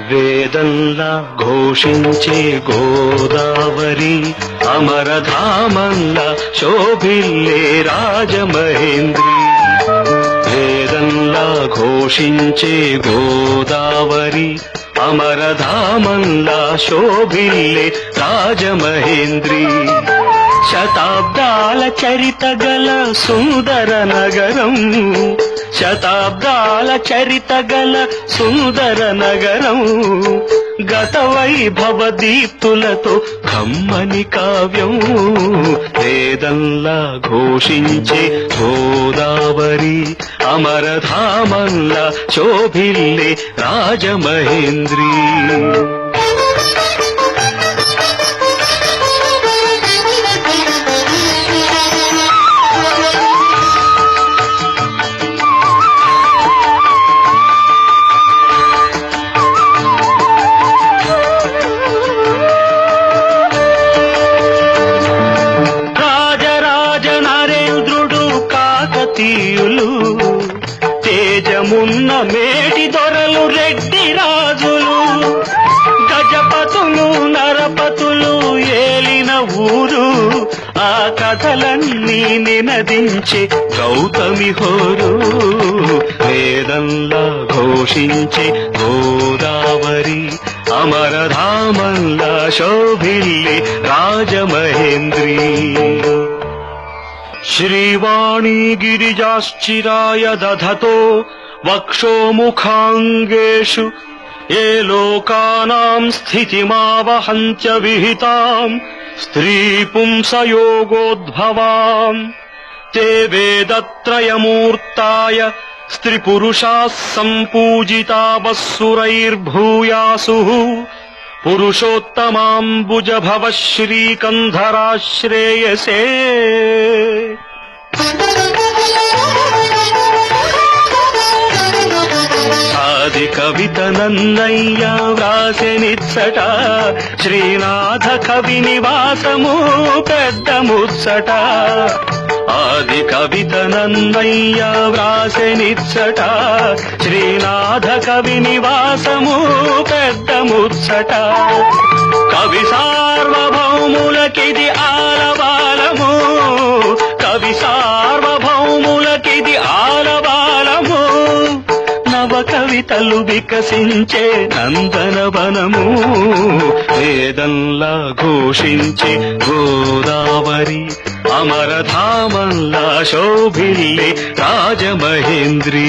వేదంలా ఘోషించే గోదావరి అమరధామంలా శోభిల్లే రాజమహేంద్రి. వేదంలా ఘోషించే గోదావరి అమరధామంలా శోభిల్లే రాజమహేంద్రి. శతాబ్దాల చరిత గల సుందర నగరం శతాబ్దాల చరిత గల సుందర నగరం గత వైభవ దీప్తులతో కమ్మని కావ్యం. వేదంలా ఘోషించే గోదావరి అమరధామంలా శోభిల్లే రాజమహేంద్రీ. మున్న మేటి దొరలు రెడ్డి రాజులు గజపతులు నరపతులు ఏలిన ఊరు. ఆ కథలన్నీ నినదించే గౌతమి హోరు. వేదంలా ఘోషించే గోదావరి అమరధామల్లా శోభిల్లి రాజమహేంద్రి. శ్రీవాణీ గిరిజాశ్చిరాయ దధతో వక్షోముఖాంగేషు ఏ లోకానాం స్థితిమావహంత్య విహితాం స్త్రీ పుంసయోగోద్భవాం తే వేదత్రయమూర్తాయ స్త్రీపురుషాः सम्पूजितावः పురుషోత్తమాంబుజభవ శ్రీకంధరాశ్రేయసే ఆది కవిత నన్నయ్య వ్రాసెనిచ్చట శ్రీనాథ కవి నివాసము పెద్ద ముచ్చట. ఆది కవిత నన్నయ్య వ్రాసెనిచ్చట శ్రీనాథ కవి నివాసము పెద్ద ముచ్చట. కవి సార్వభౌములకిది ఆలవాలము నవ కవితలు వికసించే నందనవనము వేదంలా ఘోషించే గోదావరి అమరధామంలా శోభిల్లే రాజమహేంద్రీ.